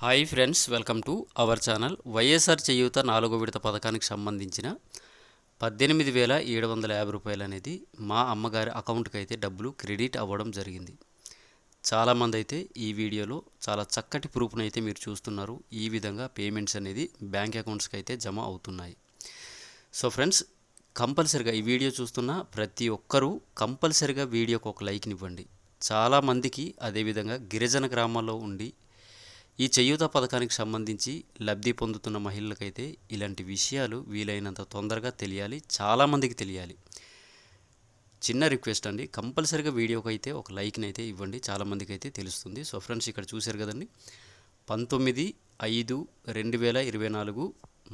Hi friends welcome to our channel. YSR Cheyutha నాలుగో విడత పథకానికి సంబంధించిన పద్దెనిమిది వేల ఏడు వందల యాభై రూపాయలు అనేది మా అమ్మగారి అకౌంట్కి అయితే డబ్బులు క్రెడిట్ అవ్వడం జరిగింది. చాలామంది అయితే ఈ వీడియోలో చాలా చక్కటి ప్రూఫ్ను అయితే మీరు చూస్తున్నారు. ఈ విధంగా పేమెంట్స్ అనేది బ్యాంక్ అకౌంట్స్కి అయితే జమ అవుతున్నాయి. సో ఫ్రెండ్స్ కంపల్సరిగా ఈ వీడియో చూస్తున్న ప్రతి ఒక్కరూ కంపల్సరిగా వీడియోకి ఒక లైక్నివ్వండి చాలామందికి అదేవిధంగా గిరిజన గ్రామాల్లో ఉండి ఈ చేయూత పథకానికి సంబంధించి లబ్ధి పొందుతున్న మహిళలకైతే ఇలాంటి విషయాలు వీలైనంత తొందరగా తెలియాలి చాలామందికి తెలియాలి. చిన్న రిక్వెస్ట్ అండి కంపల్సరిగా వీడియోకి అయితే ఒక లైక్ని అయితే ఇవ్వండి చాలామందికి అయితే తెలుస్తుంది. సో ఫ్రెండ్స్ ఇక్కడ చూశారు కదండి పంతొమ్మిది ఐదు రెండు వేల ఇరవై నాలుగు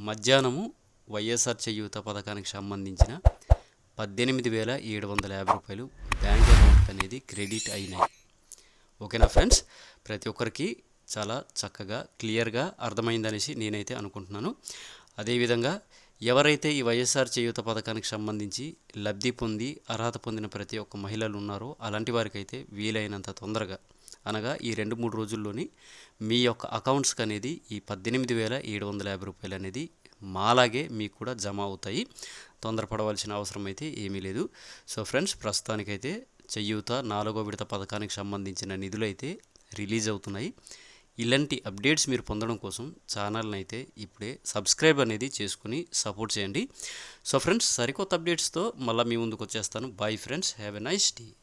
మధ్యాహ్నము వైఎస్ఆర్ చేయూత పథకానికి సంబంధించిన పద్దెనిమిది వేల ఏడు వందల యాభై రూపాయలు బ్యాంక్ అకౌంట్ అనేది క్రెడిట్ అయినాయి. ఓకేనా ఫ్రెండ్స్? ప్రతి ఒక్కరికి చాలా చక్కగా క్లియర్గా అర్థమైందనేసి నేనైతే అనుకుంటున్నాను. అదేవిధంగా ఎవరైతే ఈ వైఎస్ఆర్ చేయూత పథకానికి సంబంధించి లబ్ధి పొంది అర్హత పొందిన ప్రతి ఒక్క మహిళలు ఉన్నారో అలాంటి వారికైతే వీలైనంత తొందరగా అనగా ఈ రెండు మూడు రోజుల్లోని మీ యొక్క అకౌంట్స్కి అనేది ఈ పద్దెనిమిది వేల ఏడు వందల యాభై రూపాయలు అనేది మాలాగే మీకు కూడా జమ అవుతాయి. తొందరపడవలసిన అవసరం అయితే ఏమీ లేదు. సో ఫ్రెండ్స్ ప్రస్తుతానికైతే చెయ్యూత నాలుగో విడత పథకానికి సంబంధించిన నిధులు అయితే రిలీజ్ అవుతున్నాయి. ఇలాంటి అప్డేట్స్ మీరు పొందడం కోసం ఛానల్ని అయితే ఇప్పుడే సబ్స్క్రైబ్ అనేది చేసుకుని సపోర్ట్ చేయండి. సో ఫ్రెండ్స్ సరికొత్త అప్డేట్స్తో మళ్ళీ మీ ముందుకు వచ్చేస్తాను bye friends have a nice day